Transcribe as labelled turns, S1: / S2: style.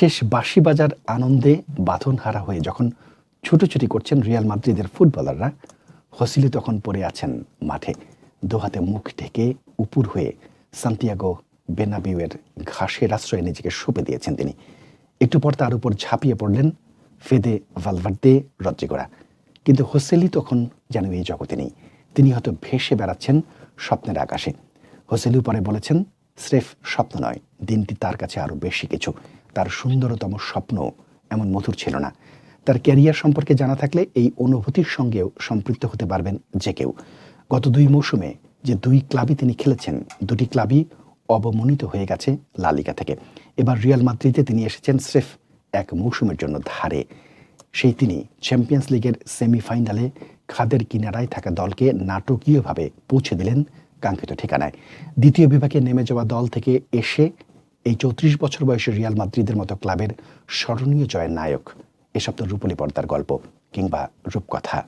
S1: শেষ বাঁশি বাজার আনন্দে বাঁধনহারা হয়ে যখন ছুটোছুটি করছেন রিয়াল মাদ্রিদের ফুটবলাররা, হসিলি তখন পড়ে আছেন মাঠে। দোহাতে মুখ ঢেকে উপুর হয়ে সান্তিয়াগো বেনাবিউয়ের ঘাসের আশ্রয়ে নিজেকে সঁপে দিয়েছেন তিনি। একটু পর তার উপর ঝাঁপিয়ে পড়লেন ফেদে ভালভার্দে রজ্জিগোড়া কিন্তু হোসেলি তখন যেন এই জগতে নেই। তিনি হয়তো ভেসে বেড়াচ্ছেন স্বপ্নের আকাশে। হোসেলি পরে বলেছেন, স্রেফ স্বপ্ন নয়, দিনটি তার কাছে আরও বেশি কিছু। তার সুন্দরতম স্বপ্ন এমন মধুর ছিল না। তার ক্যারিয়ার সম্পর্কে জানা থাকলে এই অনুভূতির সঙ্গেও সম্পৃক্ত হতে পারবেন যে কেউ। গত দুই মৌসুমে যে দুই ক্লাবই তিনি খেলেছেন, দুটি ক্লাবই অবমনিত হয়ে গেছে লালিকা থেকে। এবার রিয়াল মাদ্রিদে তিনি এসেছেন স্রেফ এক মৌসুমের জন্য ধারে। সেই তিনি চ্যাম্পিয়ন্স লিগের সেমিফাইনালে খাদের কিনারায় থাকা দলকে নাটকীয়ভাবে পৌঁছে দিলেন কাঙ্ক্ষিত ঠিকানায়। দ্বিতীয় বিভাগে নেমে যাওয়া দল থেকে এসে এই চৌত্রিশ বছর বয়সে রিয়াল মাদ্রিদের মতো ক্লাবের স্মরণীয় জয়ের নায়ক এসব তো রূপলী পর্দার গল্প কিংবা রূপকথা।